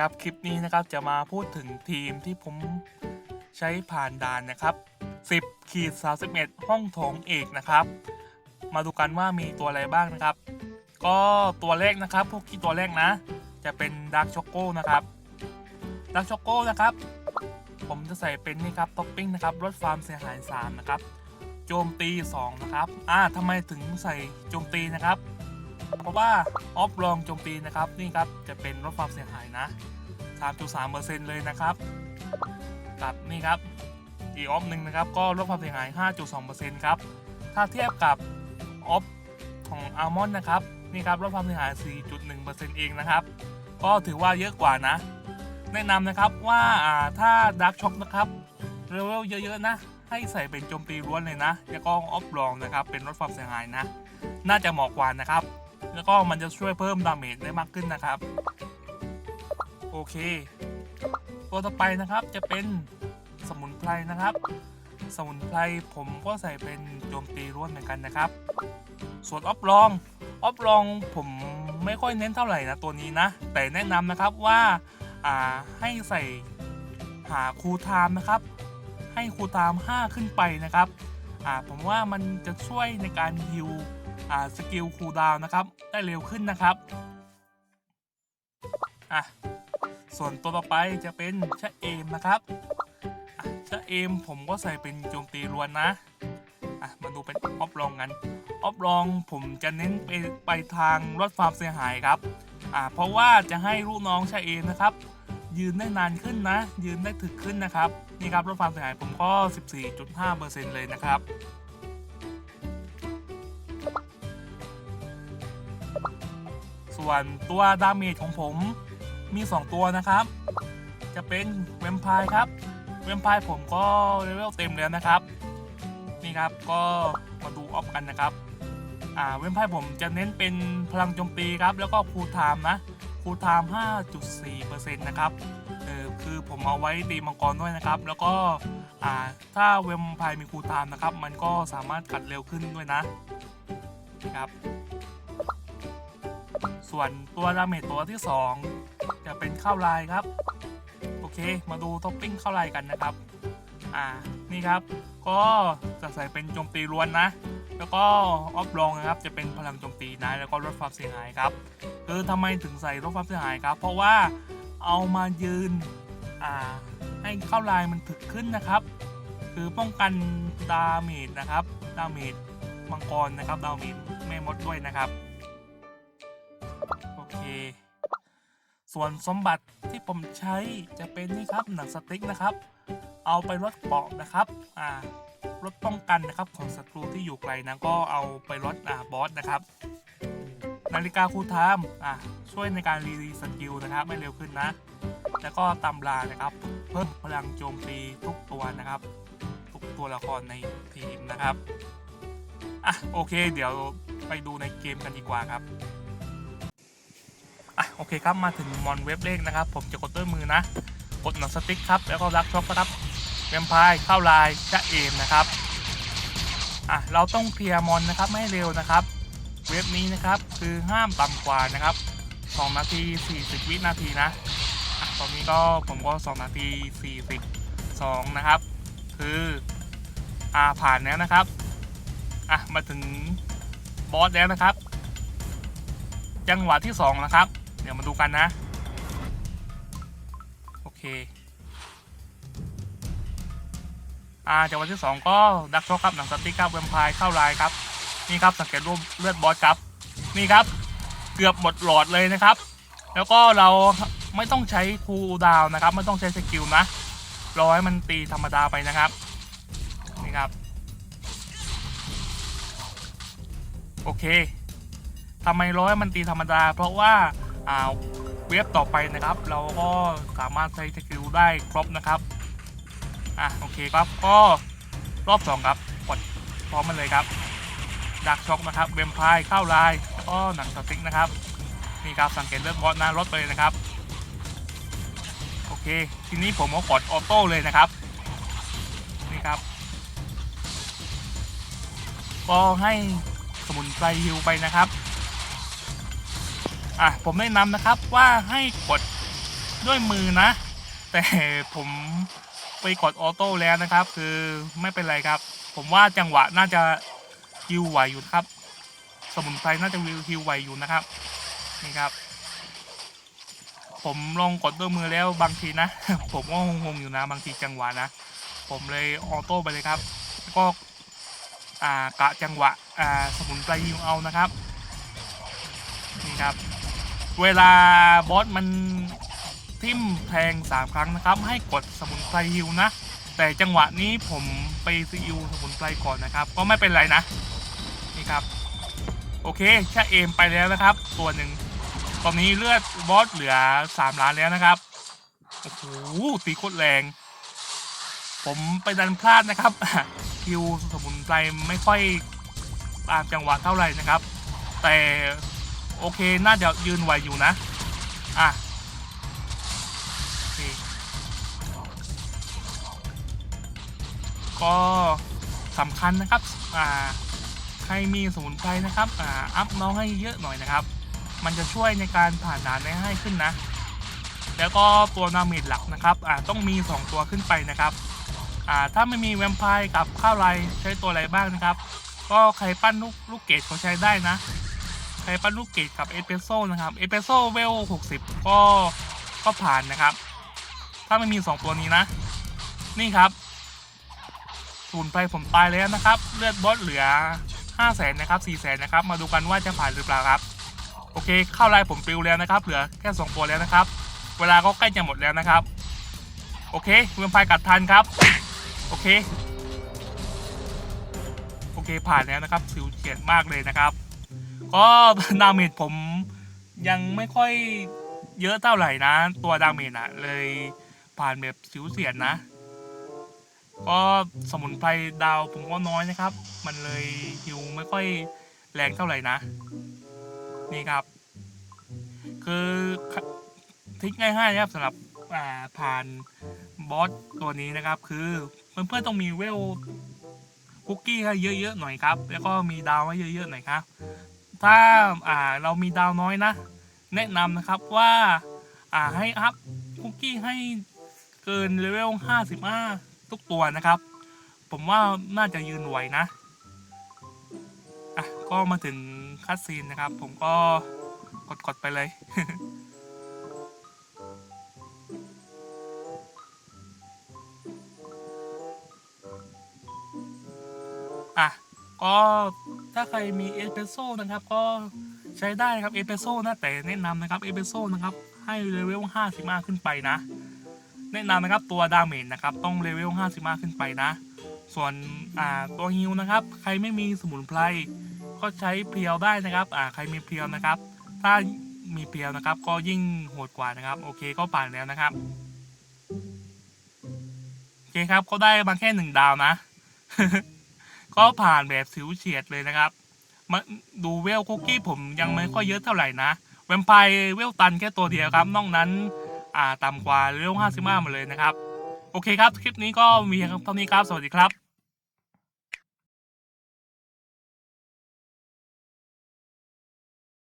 ครับ คลิปนี้นะครับจะมาพูดถึงทีมที่ผมใช้ผ่านด่านนะครับ 10ขีด31 ห้องโถงเอกนะครับ มาดูกันว่ามีตัวอะไรบ้างนะครับ ก็ตัวแรกนะครับ พวกที่ตัวแรกนะ จะเป็นดักช็อกโก้นะครับดักช็อกโก้นะครับ ผมจะใส่เป็นนี่ครับท็อปปิ้งนะครับลดความเสียหาย 3 นะครับ โจมตี 2 นะครับ อ่าทำไมถึงใส่โจมตีนะครับเพราะว่าออฟลองโจมตีนะครับนี่ครับจะเป็นลดความเสียหายนะ 3.3%เลยนะครับกับนี่ครับอีออฟหนึ่งนะครับก็ลดความเสียหาย 5.2%ครับถ้าเทียบกับออฟของอัลมอนนะครับนี่ครับลดความเสียหาย 4.1%เองนะครับ ก็ถือว่าเยอะกว่านะ แนะนำนะครับว่าอ่าถ้าดักช็อคนะครับเลเวลเยอะๆนะ ให้ใส่เป็นโจมตีล้วนเลยนะ แล้วก็ออฟลองนะครับ เป็นลดความเสียหายนะ น่าจะเหมาะกว่านะครับ แล้วก็มันจะช่วยเพิ่มดาเมจได้มากขึ้นนะครับ โอเค ตัวต่อไปนะครับจะเป็นสมุนไพรนะครับ สมุนไพรผมก็ใส่เป็นโจมตีร่วนเหมือนกันนะครับ ส่วนออฟลองออฟลองผมไม่ค่อยเน้นเท่าไหร่นะตัวนี้นะ แต่แนะนำนะครับว่าาให้ใส่หาคูลไทม์นะครับ ให้คูลไทม์5ขึ้นไปนะครับผมว่ามันจะช่วยในการฮิวสกิลคูดาวน์นะครับ ได้เร็วขึ้นนะครับอะ ส่วนตัวต่อไปจะเป็นชะเอมนะครับชะเอมผมก็ใส่เป็นโจมตีรวนนะอะมาดูเป็นออฟลองกันออฟลองผมจะเน้นไปไปทางลดความเสียหายครับอ่าเพราะว่าจะให้ลูกน้องชะเอมนะครับ ยืนได้นานขึ้นนะ ยืนได้ถึกขึ้นนะครับนี่ครับลดความเสียหายผมก็ 14.5%เลยนะครับส่วนตัวดาเมจของผม มี 2 ตัวนะครับ จะเป็นแวมพร์ครับแวมพร์ผมก็เลเวลเต็มแล้วนะครับ นี่ครับก็มาดูออฟกันนะครับ อ่าแวมพร์ผมจะเน้นเป็นพลังโจมตีครับ แล้วก็คูลไทม์นะคูลไทม์5.4%นะครับเออคือผมเอาไว้ตีมังกรด้วยนะครับ แล้วก็อ่าถ้าเวมพร์มีคูลไทม์นะครับ มันก็สามารถกัดเร็วขึ้นด้วยนะนะครับ ส่วนตัวดาเมจตัวที่ 2 จะเป็นข้าวลายครับ โอเค มาดูท็อปปิ้งข้าวลายกันนะครับ อ่า นี่ครับ ก็จะใส่เป็นโจมตีล้วนนะ แล้วก็ออฟลองนะครับ จะเป็นพลังโจมตีนะ แล้วก็ลดความเสียหายครับ คือทำไมถึงใส่ลดความเสียหายครับ เพราะว่าเอามายืน อ่า ให้ข้าวลายมันถึกขึ้นนะครับ คือป้องกันดาเมจนะครับ ดาเมจมังกรนะครับ ดาเมจแม่มดด้วยนะครับ ส่วนสมบัติที่ผมใช้จะเป็นนี่ครับหนังสติ๊กนะครับ เอาไปลดเปราะนะครับอ่าลดป้องกันนะครับของศัตรูที่อยู่ไกลนะก็เอาไปลดอ่าบอสนะครับ นาฬิกาคูลไทม์อ่าช่วยในการรีสกิลนะครับไม่เร็วขึ้นนะ แล้วก็ตำรานะครับ เพิ่มพลังโจมตีทุกตัวนะครับ ทุกตัวละครในทีมนะครับอะโอเค เดี๋ยวไปดูในเกมกันดีกว่าครับ อะโอเคครับมาถึงมอนเว็บเลขนะครับ ผมจะกดด้วยมือนะ กดหนังสติ๊กครับ แล้วก็รักช็อปนะครับแวมพร์เข้าลายจะเอมนะครับอะเราต้องเคลียร์มอนนะครับไม่ให้เร็วนะครับ เว็บนี้นะครับคือห้ามต่ำกว่านะครับ2นาที40 วินาทีนะอะตอนนี้ก็ผมก็ 2 นาที 42 นะครับ คืออ่าผ่านแล้วนะครับอะมาถึงบอสแล้วนะครับ จังหวะที่สองนะครับ เดี๋ยวมาดูกันนะ โอเค อ่าจังหวะที่สองก็ดักโชครับหนังสติ๊กครับแวมไพร์เข้าลายครับ นี่ครับสังเกตรูปเลือดบอสครับ นี่ครับ เกือบหมดหลอดเลยนะครับ แล้วก็เราไม่ต้องใช้คูลดาวนะครับ ไม่ต้องใช้สกิลนะรอให้มันตีธรรมดาไปนะครับ นี่ครับ โอเคทำไมร้อยมันตีธรรมดา เพราะว่า เว็บต่อไปนะครับ เราก็สามารถใช้สกิลได้ครบนะครับ อะโอเคครับก็รอบสองครับกดพร้อมมันเลยครับดักช็อกนะครับเวมไพร์เข้าลายแล้วก็หนังสติ๊กนะครับนี่ครับสังเกตเลือดบอสนะลดไปเลยนะครับ โอเค ทีนี้ผมก็กดออโต้เลยนะครับ นี่ครับ ก็ให้สมุนไพรฮิวไปนะครับ อะผมแนะนำนะครับว่าให้กดด้วยมือนะ แต่ผมไปกดออโต้แล้วนะครับ คือไม่เป็นไรครับ ผมว่าจังหวะน่าจะฮิวไหวอยู่ครับ สมุนไพรน่าจะฮิวไหวอยู่นะครับ นี่ครับ ผมลองกดด้วยมือแล้วบางทีนะ ผมก็งงๆอยู่นะ บางทีจังหวะนะ ผมเลยออโต้ไปเลยครับก็อ่ากะจังหวะอ่าสมุนไพรฮิวเอานะครับนี่ครับ เวลาบอสมันทิ่มแทงสามครั้งนะครับ ให้กดสมุนไพรฮิวนะ แต่จังหวะนี้ผมไปซีอิวสมุนไพรก่อนนะครับ ก็ไม่เป็นไรนะ นี่ครับ โอเคชาเอมไปแล้วนะครับ ตัวหนึ่งตอนนี้เลือดบอสเหลือสามล้านแล้วนะครับ โอ้โหตีโคตรแรง ผมไปดันพลาดนะครับคิวสมุนไพรไม่ค่อยตามจังหวะเท่าไหร่นะครับ แต่ โอเค น่าจะยืนไหวอยู่นะ อะก็สำคัญนะครับ อ่า ใครมีสมุนไพรนะครับ อ่า อัพน้องให้เยอะหน่อยนะครับ มันจะช่วยในการผ่านด่านได้ง่ายขึ้นนะ แล้วก็ตัวนาเมจหลักนะครับ อ่า ต้องมี 2 ตัวขึ้นไปนะครับ อ่า ถ้าไม่มีแวมไพร์กับข้าวไรใช้ตัวอะไรบ้างนะครับ ก็ใครปั้นลูกลูกเกดเขาใช้ได้นะ ใครปั้นลูกเกดกับเอสเปรสโซ่นะครับเอสเปรสโซ่เวล60 ก็ก็ผ่านนะครับ ถ้าไม่มี 2 ตัวนี้นะ นี่ครับสมุนไพรผมตายแล้วนะครับ เลือดบอสเหลือ 5 0 0แสนนะครับ4 0 0แสนนะครับ มาดูกันว่าจะผ่านหรือเปล่าครับ โอเคเข้าไลน์ผมปิวแล้วนะครับ เหลือแค่ 2 ตัวแล้วนะครับ เวลาก็ใกล้จะหมดแล้วนะครับ โอเคเวมไพร์กัดทันครับ โอเค โอเคผ่านแล้วนะครับ สิวเฉียดมากเลยนะครับ ก็ดาเมจผมยังไม่ค่อยเยอะเท่าไหร่นะ ตัวดาเมจอะเลยผ่านแบบสิวเสียดนะ ก็สมุนไพรดาวผมก็น้อยนะครับ มันเลยฮิวไม่ค่อยแรงเท่าไหร่นะ นี่ครับ คือทิกง่ายๆนะครับสำหรับผ่านบอสตัวนี้นะครับ คือเพื่อนๆต้องมีเวลคุกกี้ให้เยอะๆหน่อยครับ แล้วก็มีดาวให้เยอะๆหน่อยครับ ถ้าอ่าเรามีดาวน้อยนะ แนะนำนะครับว่าอ่าให้อัพคุกกี้ให้เกินเลเวล 55 ทุกตัวนะครับ ผมว่าน่าจะยืนไหวนะอะก็มาถึงคัดซีนนะครับ ผมก็กดๆไปเลย อะ ก็ ถ้าใครมีเอสเปรสโซ่นะครับก็ใช้ได้นะครับเอสเปรสโซ่นะแต่แนะนำนะครับเอสเปรสโซ่นะครับให้เลเวล 55 ขึ้นไปนะ แนะนำนะครับตัวดาเมจนะครับต้องเลเวล 55 ขึ้นไปนะ ส่วนตัวฮิวนะครับ ใครไม่มีสมุนไพรก็ใช้เพียวได้นะครับใครมีเพียวนะครับ ถ้ามีเพียวนะครับ ก็ยิ่งโหดกว่านะครับ โอเคก็ผ่านแล้วนะครับโอเคครับก็ได้มาแค่หนึ่งดาวนะ ก็ผ่านแบบสิวเฉียดเลยนะครับมาดูเวลคุกกี้ผมยังไม่ค่อยเยอะเท่าไหร่นะแวมไพร์เวลตันแค่ตัวเดียวครับนอกนั้นอ่าต่ำกว่าเวล55หมดเลยนะครับ โอเคครับ คลิปนี้ก็มีเท่านี้ครับ สวัสดีครับ